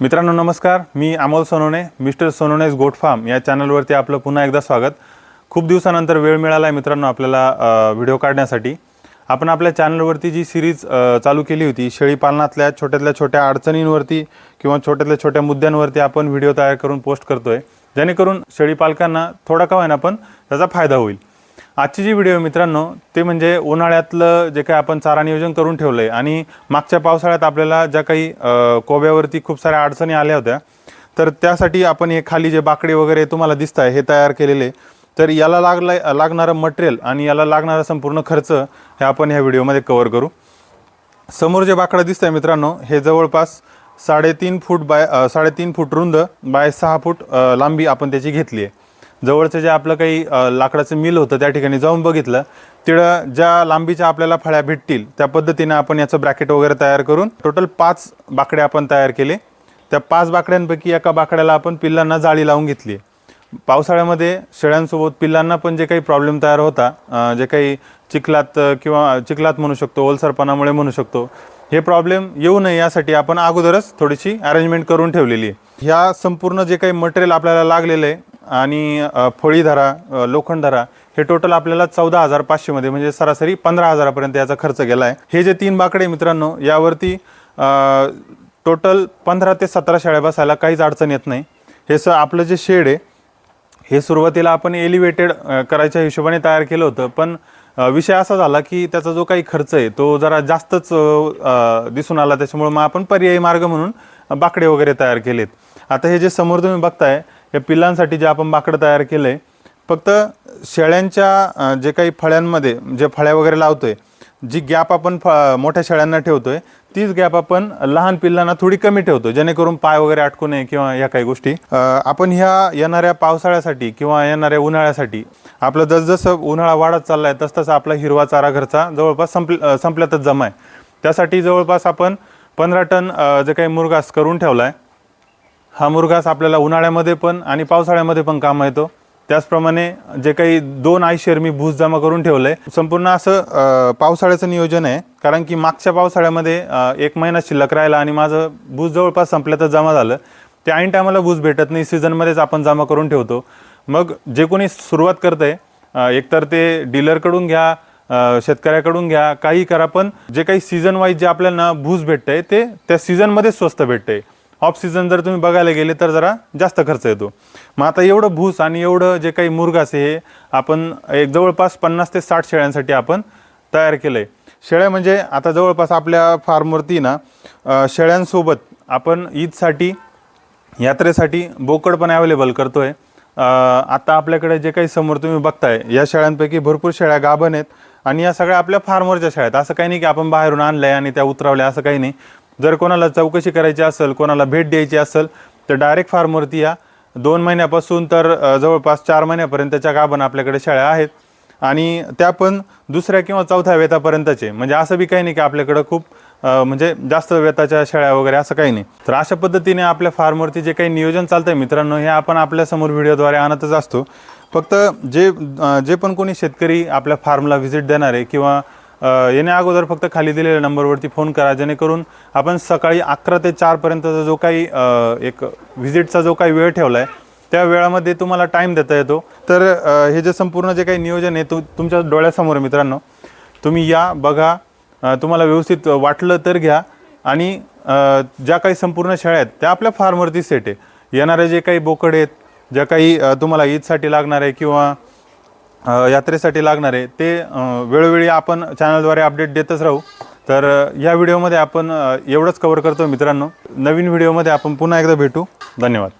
मित्रांनो नमस्कार. मी Amol Sonone mister Sonawane's goat farm या चॅनलवरती आपलं पुन्हा एकदा स्वागत. खूप दिवसानंतर वेळ मिळाला आहे मित्रांनो आपल्याला व्हिडिओ काढण्यासाठी. आपण आपल्या चॅनलवरती जी सिरीज चालू केली होती शेळी पालनातल्या छोट्यातल्या छोट्या अडचणींवरती किंवा छोट्यातल्या छोट्या मुद्द्यांवरती आपण व्हिडिओ तयार करून पोस्ट करतो आहे जेणेकरून शेळी पालकांना थोडा का होईना पण त्याचा फायदा होईल. आजची जी व्हिडिओ मित्रांनो ते म्हणजे उन्हाळ्यातलं जे काही आपण चारा नियोजन करून ठेवलं आहे आणि मागच्या पावसाळ्यात आपल्याला ज्या काही कोब्यावरती खूप साऱ्या अडचणी आल्या होत्या तर त्यासाठी आपण हे खाली जे बाकडे वगैरे तुम्हाला दिसत आहे हे तयार केलेले तर याला लागलं लागणारं मटेरियल आणि याला लागणारा संपूर्ण खर्च हे आपण ह्या व्हिडिओमध्ये कवर करू. समोर जे बाकडं दिसत आहे मित्रांनो हे जवळपास साडेतीन फूट बाय साडेतीन फूट रुंद बाय सहा फूट लांबी आपण त्याची घेतली आहे. जवळचं जे आपलं काही लाकडाचं मिल होतं त्या ठिकाणी जाऊन बघितलं. तिथं ज्या लांबीच्या आपल्याला फळ्या भेटतील त्या पद्धतीने आपण याचं ब्रॅकेट वगैरे तयार करून टोटल पाच बाकडे आपण तयार केले. त्या पाच बाकड्यांपैकी एका बाकड्याला आपण पिल्लांना जाळी लावून घेतली. पावसाळ्यामध्ये शेळ्यांसोबत पिल्लांना पण जे काही प्रॉब्लेम तयार होता जे काही चिखलात किंवा चिखलात म्हणू शकतो ओलसरपणामुळे म्हणू शकतो हे प्रॉब्लेम येऊ नये यासाठी आपण अगोदरच थोडीशी अरेंजमेंट करून ठेवलेली आहे. ह्या संपूर्ण जे काही मटेरियल आपल्याला लागलेलं आहे आणि फोळी धरा लोखंड धरा हे टोटल आपल्याला चौदा हजार पाचशेमध्ये म्हणजे सरासरी पंधरा हजारापर्यंत याचा खर्च गेला आहे हे जे तीन बाकडे मित्रांनो यावरती टोटल पंधरा ते सतरा शेळ्या बसायला काहीच अडचण येत नाही. हे स आपलं जे शेड आहे हे सुरुवातीला आपण एलिव्हेटेड करायच्या हिशोबाने तयार केलं होतं. पण विषय असा झाला की त्याचा जो काही खर्च आहे तो जरा जास्तच दिसून आला. त्याच्यामुळे मग आपण पर्यायी मार्ग म्हणून बाकडे वगैरे तयार केलेत. आता हे जे समोर तुम्ही बघताय या पिल्लांसाठी जे आपण बाकडं तयार केलं आहे फक्त शेळ्यांच्या जे काही फळ्यांमध्ये जे फळ्या वगैरे लावतो आहे जी गॅप आपण फ मोठ्या शेळ्यांना ठेवतो आहे तीच गॅप आपण लहान पिल्लांना थोडी कमी ठेवतो जेणेकरून पाय वगैरे अटकू नये किंवा या काही गोष्टी. आपण ह्या येणाऱ्या पावसाळ्यासाठी किंवा येणाऱ्या उन्हाळ्यासाठी आपलं जसजसं उन्हाळा वाढत चालला आहे तसतसा आपला हिरवा चारा घरचा जवळपास संप संपल्यातच जमा आहे त्यासाठी जवळपास आपण पंधरा टन जे काही मुरगास करून ठेवला आहे हा मुरघास आपल्याला उन्हाळ्यामध्ये पण आणि पावसाळ्यामध्ये पण काम येतो. त्याचप्रमाणे जे काही दोन आयशेर मी भूस जमा करून ठेवलंय संपूर्ण असं पावसाळ्याचं नियोजन आहे. कारण की मागच्या पावसाळ्यामध्ये एक महिना शिल्लक राहिला आणि माझं भूस जवळपास संपल्यातच जमा झालं. ते ऐन टायमाला भूस भेटत नाही सीझनमध्येच आपण जमा करून ठेवतो. मग जे कोणी सुरुवात करतं आहे एकतर ते डीलरकडून घ्या शेतकऱ्याकडून घ्या काही करा पण जे काही सीझन वाईज जे आपल्याला भूस भेटतंय ते त्या सीझनमध्येच स्वस्त भेटतंय. ऑफ सीझन जर तुम्ही बघायला गेले तर जरा जास्त खर्च येतो. मग आता एवढं भूस आणि एवढं जे काही मुरगास हे आपण एक जवळपास पन्नास ते साठ शेळ्यांसाठी आपण तयार केलं आहे शेळ्या म्हणजे आता जवळपास आपल्या फार्मवरती ना शेळ्यांसोबत आपण ईदसाठी यात्रेसाठी बोकड पण अवेलेबल करतो आहे आता आपल्याकडे जे काही समोर तुम्ही बघताय या शेळ्यांपैकी भरपूर शेळ्या गाभण आहेत. आणि या सगळ्या आपल्या फार्मवरच्या शाळेत असं काही नाही की आपण बाहेरून आणलं आहे आणि त्या उतरवल्या असं काही नाही. जर कोणाला चौकशी करायची असेल कोणाला भेट द्यायची असेल तर डायरेक्ट फार्मवरती या. दोन महिन्यापासून तर जवळपास चार महिन्यापर्यंतच्या गाभण आपल्याकडे शाळा आहेत. आणि त्या पण दुसऱ्या किंवा चौथ्या वेतापर्यंतचे म्हणजे असं बी काही नाही की आपल्याकडं खूप म्हणजे जास्त वेताच्या शाळा वगैरे असं काही नाही. तर अशा पद्धतीने आपल्या फार्मवरती जे काही नियोजन चालतं आहे मित्रांनो हे आपण आपल्यासमोर व्हिडिओद्वारे आणतच असतो. फक्त जे जे पण कोणी शेतकरी आपल्या फार्मला व्हिजिट देणार आहे किंवा येण्या अगोदर फक्त खाली दिलेल्या नंबरवरती फोन करा जेणेकरून आपण सकाळी अकरा ते चारपर्यंतचा जो काही एक व्हिजिटचा जो काही वेळ ठेवला आहे त्या वेळामध्ये तुम्हाला टाईम देता येतो. तर हे जे संपूर्ण जे काही नियोजन आहे तु तुमच्या डोळ्यासमोर मित्रांनो तुम्ही या बघा तुम्हाला व्यवस्थित वाटलं तर घ्या आणि ज्या काही संपूर्ण शेळ्या आहेत त्या आपल्या फार्मवरती सेट आहे. येणारे जे काही बोकड आहेत ज्या काही तुम्हाला ईदसाठी लागणार आहे किंवा यात्रेसाठी लागणार आहे. ते वेळोवेळी आपण चॅनलद्वारे अपडेट देतच राहू. तर या व्हिडिओमध्ये आपण एवढंच कवर करतो मित्रांनो. नवीन व्हिडिओमध्ये आपण पुन्हा एकदा भेटू. धन्यवाद.